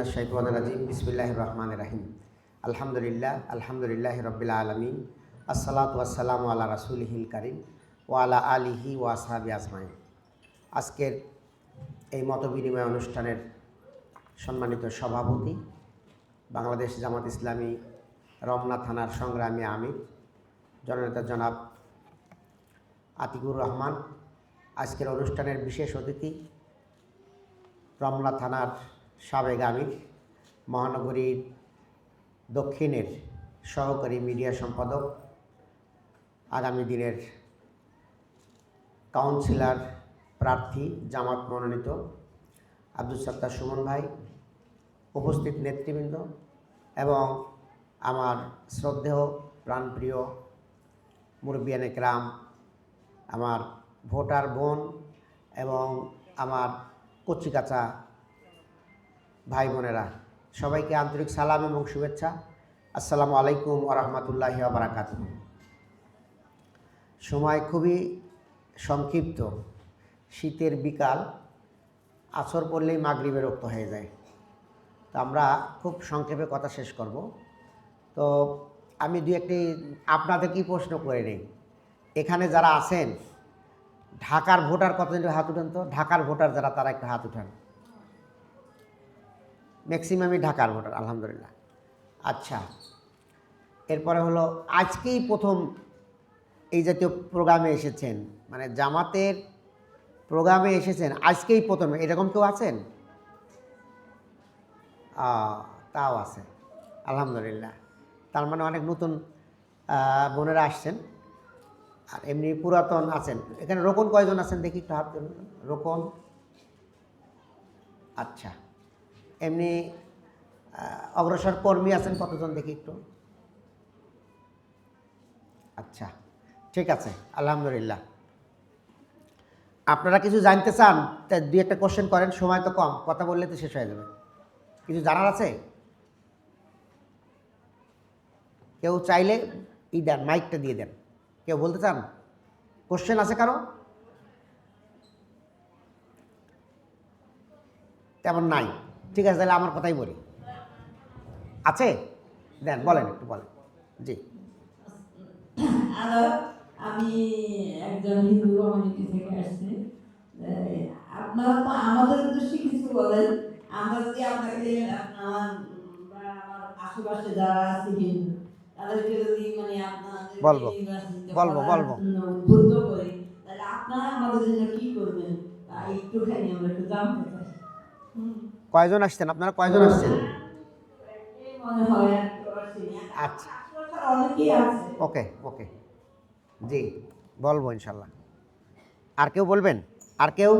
রাজিম বিসমিল্লাহ রহমান রাহিম। আলহামদুলিল্লাহ আলহামদুলিল্লাহ রবিল আলমিন। আসসালাতু আসসালামু আলা রাসুলহিল করিম ও আলা আলিহি ও আসহাবি আজমাইন। আজকের এই মত বিনিময় অনুষ্ঠানের সম্মানিত সভাপতি বাংলাদেশ জামাত ইসলামী রমনা থানার সংগ্রামী আমির, জননেতা জনাব আতিকুর রহমান। আজকের অনুষ্ঠানের বিশেষ অতিথি রমনা থানার সাবেক আমির, মহানগরীর দক্ষিণের সহকারী মিডিয়া সম্পাদক, আগামী দিনের কাউন্সিলর প্রার্থী জামাত মনোনীত আব্দুল সত্তার সুমন ভাই, উপস্থিত নেতৃবৃন্দ এবং আমার শ্রদ্ধেয় প্রাণপ্রিয় মুরব্বিয়ান একরাম আমার ভোটার বোন এবং আমার কচিকাচা ভাই বোনেরা, সবাইকে আন্তরিক সালাম এবং শুভেচ্ছা। আসসালামু আলাইকুম ওরহমতুল্লাহি বারাকাত সময় খুবই সংক্ষিপ্ত। শীতের বিকাল আছর পড়লেই মাগরিবের রক্ত হয়ে যায়। তো আমরা খুব সংক্ষেপে কথা শেষ করব। তো আমি দু একটি আপনাদের কি প্রশ্ন করে নিই। এখানে যারা আছেন, ঢাকার ভোটার কতজন হাত উঠান তো? ঢাকার ভোটার যারা, তারা একটু হাত উঠান। ম্যাক্সিমামই ঢাকার ভোটার, আলহামদুলিল্লাহ। আচ্ছা এরপরে হলো আজকেই প্রথম এই জাতীয় প্রোগ্রামে এসেছেন মানে জামাতের প্রোগ্রামে এসেছেন, আজকেই প্রথম, এরকম কেউ আছেন? তাও আছে, আলহামদুলিল্লাহ। তার মানে অনেক নতুন বোনেরা আসছেন, আর এমনি পুরাতন আছেন। এখানে রোকন কয়জন আছেন? দেখি একটু হাত রোকন? আচ্ছা। এমনি অগ্রসর কর্মী আছেন কতজন দেখি একটু? আচ্ছা ঠিক আছে, আলহামদুলিল্লাহ। আপনারা কিছু জানতে চান, তা দুই একটা কোশ্চেন করেন, সময় তো কম, কথা বললে তো শেষ হয়ে যাবে। কিছু জানার আছে? কেউ চাইলে ই দেন মাইকটা দিয়ে দেন। কেউ বলতে চান? কোশ্চেন আছে কারও? তেমন নাই। ঠিক আছে তাহলে আমার কথাই বলি। আছে? দেন বলেন একটু বলেন। জি। আমি একজন হিন্দু কমিউনিটি থেকে আসছি। আপনারা তো আমাদের উদ্দেশ্যে কিছু বলেন। আমরা যদি আপনাকে আমার আশেপাশে যারা আছে তাদেরকে যদি মানে আপনাদের বলব, বলব, বলব। উদ্বুদ্ধ করি তাহলে আপনারা আমাদের জন্য কি করবেন? তা একটুখানি আমরা একটু জানতে চাই। হুম। কয়জন আসছেন? আপনারা কয়জন আসছেন। আচ্ছা। ওকে ওকে। জি, বলব ইনশাল্লাহ। আর কেউ বলবেন? আর কেউ?